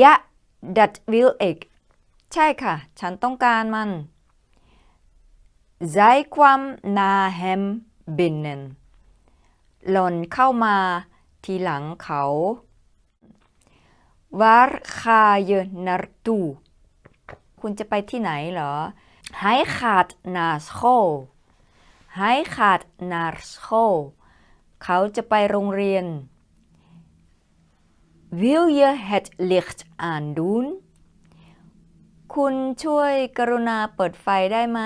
ยะดัดวิลเอกใช่ค่ะ ฉันต้องการมันไซความนาแฮมบินนนหล่นเข้ามาทีหลังเขาวาร์คาเยนาร์ตูคุณจะไปที่ไหนเหรอไฮขาดนาสโคไฮขาดนาสโคเขาจะไปโรงเรียน Wil je het licht aandoen คุณช่วยกรุณาเปิดไฟได้ไหม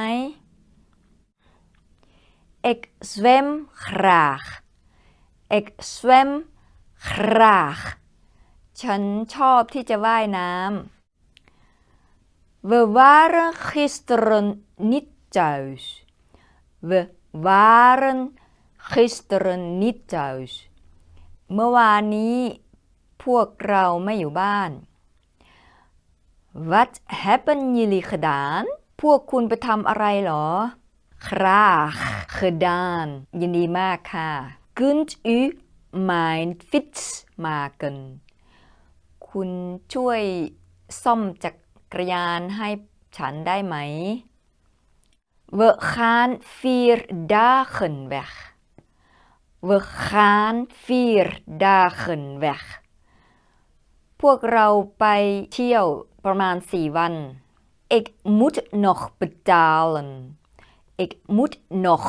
Ik zwem graag Ik zwem graag ฉันชอบที่จะว่ายน้ำ We waren gisteren niet thuis. We waren gisteren niet thuis. เมื่อวานนี้ พวกเราไม่อยู่บ้าน What hebben jullie gedaan? พวกคุณไปทำอะไรเหรอ Graag gedaan ยินดีมากค่ะ Kunt u mijn fiets maken? คุณช่วยซ่อมจักรยานให้ฉันได้ไหม We gaan vier dagen weg. We gaan vier dagen weg. พวกเราไปเที่ยวประมาณสี่วัน Ik moet nog betalen. Ik moet nog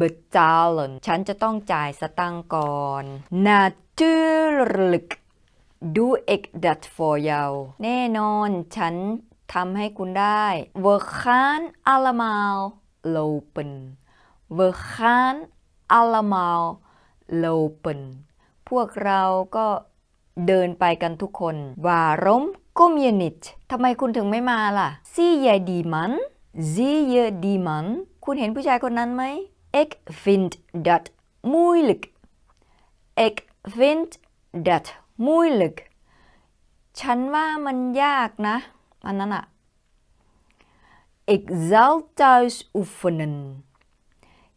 betalen. ฉันจะต้องจ่ายสตังค์ก่อน Natuurlijk doe ik dat voor jou. แน่นอนฉันทำให้คุณได้ We gaan allemaal lopen. We gaan allemaal lopen. พวกเราก็ เดินไปกันทุกคน Waarom kom je niet ทำไมคุณถึงไม่มาล่ะ Zie je die man Zie je die man คุณเห็นผู้ชายคนนั้นไหม Ik vind dat moeilijk Ik vind dat moeilijk ฉันว่ามันยากนะอันนั้นอะ Ik zal thuis oefenen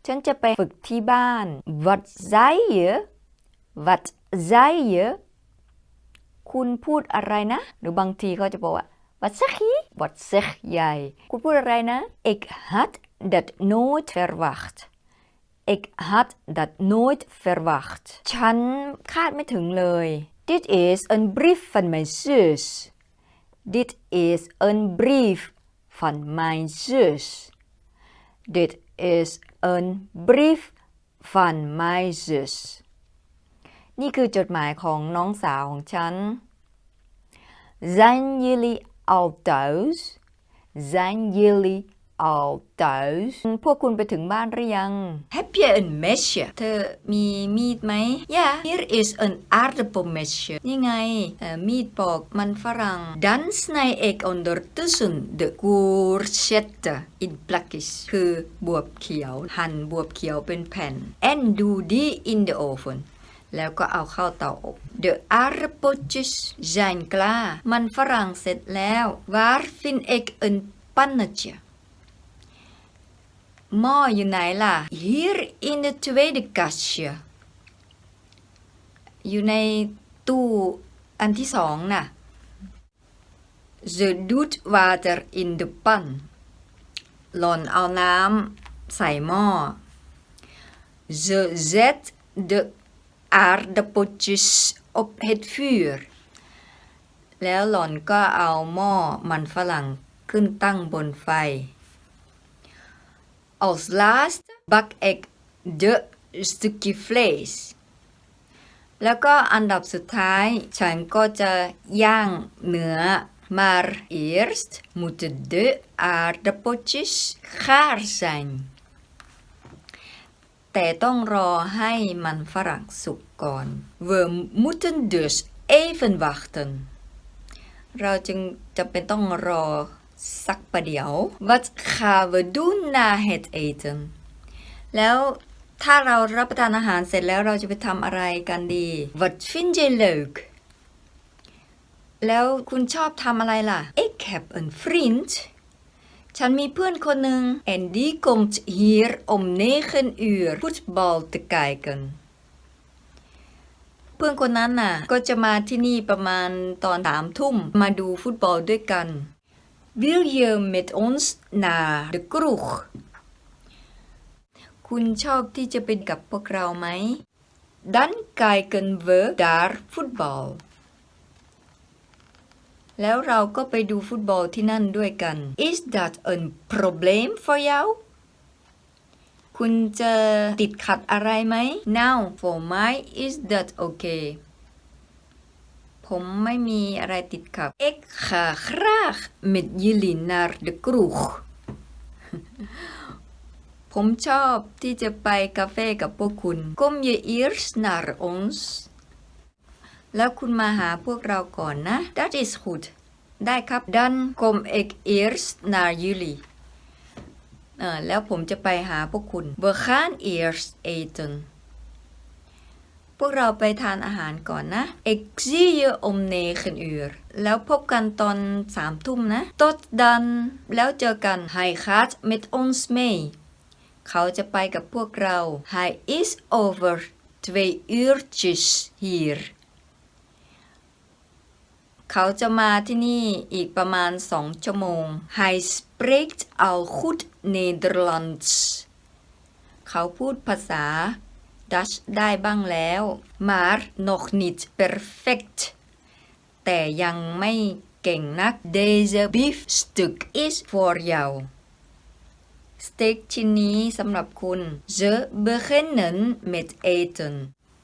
ฉันจะไปฝึกที่บ้าน Wat zei je Wat zei je คุณพูดอะไรนะ หรือบางทีเขาจะบอกว่า Wat zeg je Wat zeg jij คุณพูดอะไรนะ Ik had dat nooit verwacht Ik had dat nooit verwacht ฉันคาดไม่ถึงเลย Dit is een brief van mijn zus Dit is een brief van mijn zus Dit is een brief van mijn zus นี่คือจดหมายของน้องสาวของฉัน Zijn jullie al thuis? Zijn jullie al thuis? พวกคุณไปถึงบ้านหรือยัง Heb je een mesje? เธอมีมีดไหม Ja, hier is een aardappelmesje. นี่ไงมีดปอกมันฝรั่ง Dan snij ik ondertussen de courgette in plakjes คือบวบเขียว หั่นบวบเขียวเป็นแผ่น En doe die in de oven. แล้วก็เอาเข้าเตาอบ De aardappeltjes zijn klaar มันฝรั่งเสร็จแล้ว Waar vind ik een pannetje หม้ออยู่ไหนล่ะ Hier in de tweede kastje อยู่ในตู้อันที่สองน่ะ Ze doet water in de pan หล่นเอาน้ำใส่หม้อ Ze zet de aardappeltjes op het vuur แล้วหล่อนก็เอาหม้อมันฝรั่งขึ้นตั้งบนไฟ Als last bak ik de stukje vlees แล้วก็อันดับสุดท้าย ฉันก็จะย่างเนื้อ Maar eerst moeten de aardappeltjes gaar zijn แต่ต้องรอให้มันฝรั่งสุกก่อน We moeten dus even wachten เราจึงจะเป็นต้องรอสักประเดี๋ยว Wat gaan we doen na het eten แล้วถ้าเรารับประทานอาหารเสร็จแล้วเราจะไปทำอะไรกันดี Wat vind je leuk แล้วคุณชอบทำอะไรล่ะ Ik heb een vriend ฉันมีเพื่อนคนหนึ่ง En die komt hier om 9 uur voetbal te kijken เพื่อนคนนั้นน่ะ ก็จะมาที่นี่ประมาณตอนสามทุ่มมาดูฟุตบอลด้วยกัน Wil je met ons naar de kroeg คุณชอบที่จะไปกับพวกเราไหม Dan kijken we daar voetbal แล้วเราก็ไปดูฟุตบอลที่นั่นด้วยกัน Is that een probleem voor jou คุณจะติดขัดอะไรไหม Now for my is that okay ผมไม่มีอะไรติดขัด Ik ga graag met jullie naar de kroeg ผมชอบที่จะไปกาเฟ่กับพวกคุณ Kom je eerst naar ons แล้วคุณมาหาพวกเราก่อนนะ Dat is goed ได้ครับ Dan kom ik eerst naar jullie เออแล้วผมจะไปหาพวกคุณ We gaan eerst eten พวกเราไปทานอาหารก่อนนะ Ik zie je om 9 uur แล้วพบกันตอนสามทุ่มนะ Tot dan แล้วเจอกัน Hij gaat met ons mee เขาจะไปกับพวกเรา Hij is over twee uurtjes hier เขาจะมาที่นี่อีกประมาณสองชั่วโมง Hij spreekt al goed Nederlands เขาพูดภาษาดัชได้บ้างแล้ว maar nog niet perfect แต่ยังไม่เก่งนัก Deze biefstuk is voor jou สเต็กชิ้นนี้สำหรับคุณ Ze beginnen met eten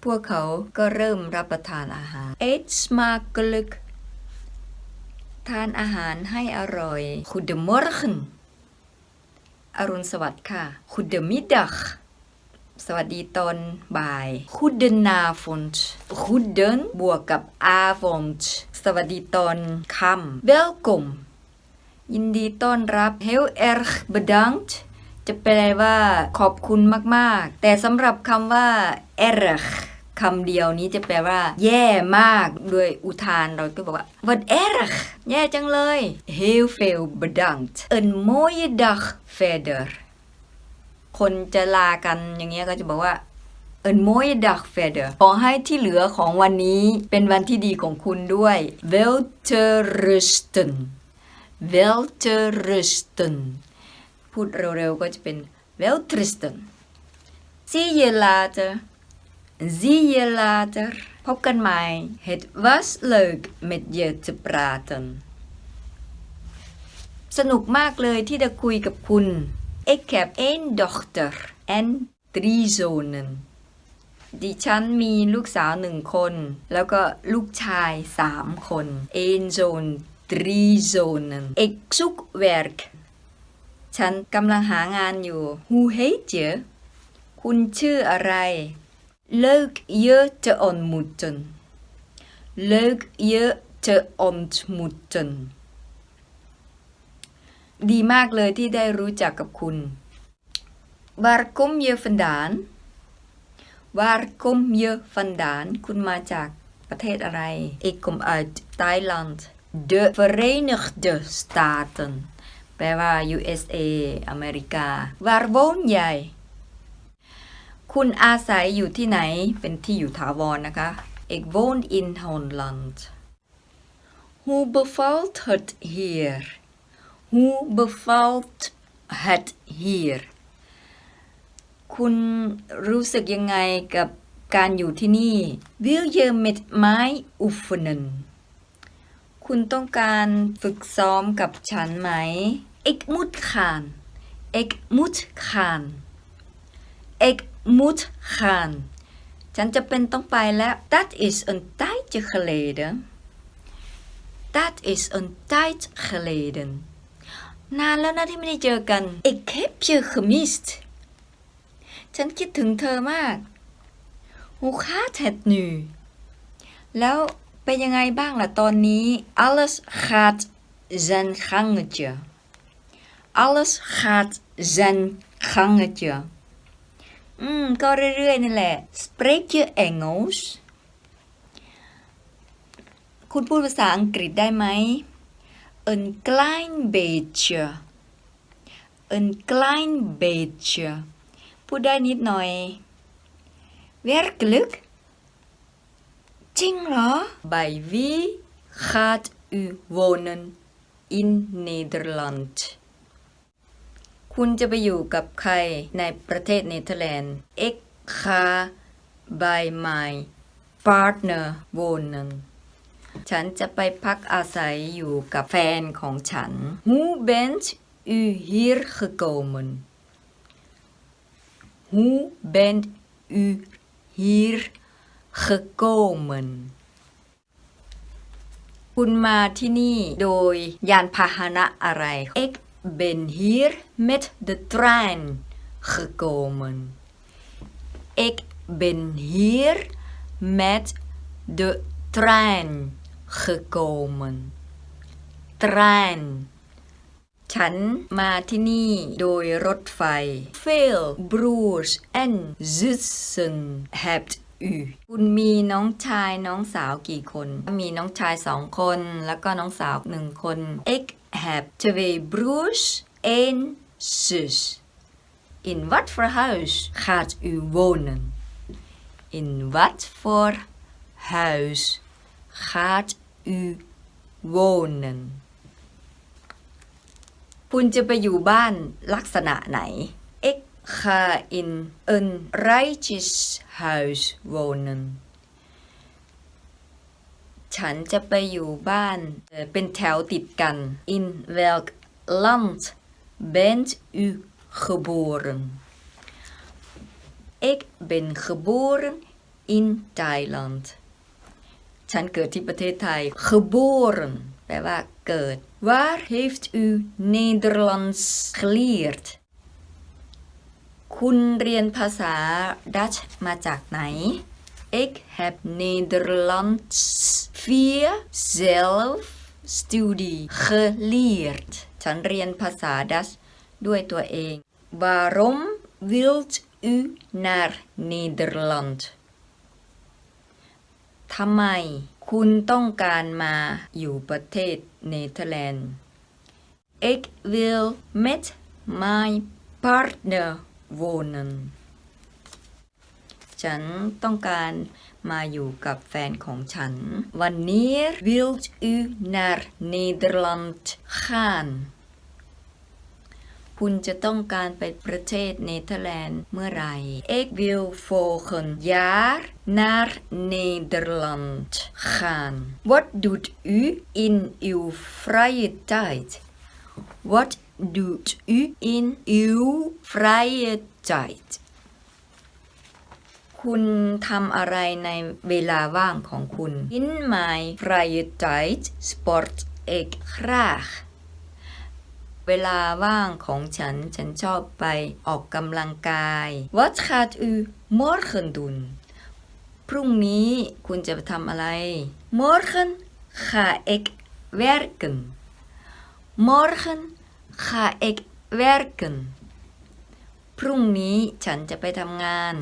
พวกเขาก็เริ่มรับประทานอาหาร Eet smakelijk ทานอาหารให้อร่อย Goedemorgen อรุณสวัสดิ์ค่ะ Goedemiddag สวัสดีตอนบ่าย Goedenavond Goeden บวกกับ avond สวัสดีตอนค่ำ Welkom ยินดีต้อนรับ Heel erg bedankt จะแปลว่าขอบคุณมาก ๆ แต่สำหรับคำว่า erg คำเดียวนี้จะแปลว่า แย่มากโดยอุทานเราก็บอกว่า wat erg แย่จังเลย Heel veel bedankt Een mooie dag verder คนจะลากันอย่างเงี้ยก็จะบอกว่า Een mooie dag verder ขอให้ที่เหลือของวันนี้เป็นวันที่ดีของคุณด้วย Wel te rusten Wel te rusten พูดเร็วๆก็จะเป็น Wel te rusten Zie je later Zie je later พบกันใหม่ Het was leuk met je te praten สนุกมากเลยที่ได้คุยกับคุณ Ik heb één dochter en drie zonen ดิฉันมีลูกสาวหนึ่งคน แล้วก็ลูกชายสามคน één zoon drie zonen Ik zoek werk ฉันกำลังหางานอยู่ Hoe heet je คุณชื่ออะไร Leuk je te ontmoeten Leuk je te ontmoeten ดีมากเลยที่ได้รู้จักกับคุณ Waar kom je vandaan Waar kom je vandaan คุณมาจากประเทศอะไร Ik kom uit Thailand De Verenigde Staten แปลว่า USA อเมริกา Waar woon jij คุณอาศัยอยู่ที่ไหน เป็นที่อยู่ถาวรนะคะ Ik woon in Holland Hoe bevalt het hier Hoe bevalt het hier คุณรู้สึกยังไงกับการอยู่ที่นี่ Wil je met mij oefenen คุณต้องการฝึกซ้อมกับฉันไหม Ik moet gaan Ik moet gaan Ik moet gaan ฉันจะเป็นต้องไปแล้ว Dat is een tijdje geleden Dat is een tijd geleden นานแล้วนะที่ไม่ได้เจอกัน Ik heb je gemist ฉันคิดถึงเธอมาก Hoe gaat het nu แล้วเป็นยังไงบ้างล่ะตอนนี้ Alles gaat zijn gangetje Alles gaat zijn gangetje อืม ก็เรื่อยๆนี่แหละ Spreek je Engels คุณพูดภาษาอังกฤษได้ไหม Een klein beetje Een klein beetje พูดได้นิดหน่อย Werkelijk จริงเหรอ Bij wie gaat u wonen in Nederland คุณจะไปอยู่กับใครในประเทศเนเธอร์แลนด์ Ik ga bij mijn partner wonen ฉันจะไปพักอาศัยอยู่กับแฟนของฉัน Hoe bent u hier gekomen? Hoe bent u hier gekomen? คุณมาที่นี่โดยยานพาหนะอะไร Ik ben hier met de trein gekomen. Ik ben hier met de trein gekomen. Trein ฉันมาที่นี่โดยรถไฟ Veel broers en zussen hebt u คุณมีน้องชายน้องสาวกี่คน มีน้องชายสองคน แล้วก็น้องสาวหนึ่งคน Ik heb twee broers en zus In wat voor huis gaat u wonen? In wat voor huis gaat u wonen? คุณจะไปอยู่บ้านลักษณะไหน Ik ga in een rijtjeshuis wonen ฉันจะไปอยู่บ้านเป็นแถวติดกัน In welk land bent u geboren? Ik ben geboren in Thailand ฉันเกิดที่ประเทศไทย geboren แปลว่าเกิด Waar heeft u Nederlands geleerd คุณเรียนภาษาดัตช์มาจากไหน Ik heb Nederlands via zelfstudie geleerd ฉันเรียนภาษาดัตช์ด้วยตัวเอง Waarom wilt u naar Nederland ทำไมคุณต้องการมาอยู่ประเทศเนเธอร์แลนด์ Ik wil met mijn partner wonen ฉันต้องการมาอยู่กับแฟนของฉัน Wanneer wilt u naar Nederland gaan คุณจะต้องการไปประเทศเนเธอร์แลนด์เมื่อไหร่ Ik wil volgend jaar naar Nederland gaan. Wat doet u in uw vrije tijd? What doet u in uw vrije tijd? คุณทำอะไรในเวลาว่างของคุณ In my vrije tijd sport ik graag เวลาว่างของฉัน ฉันชอบไปออกกำลังกาย What gaat u morgen doen พรุ่งนี้คุณจะทำอะไร Morgen ga ik werken Morgen ga ik werken พรุ่งนี้ฉันจะไปทำงาน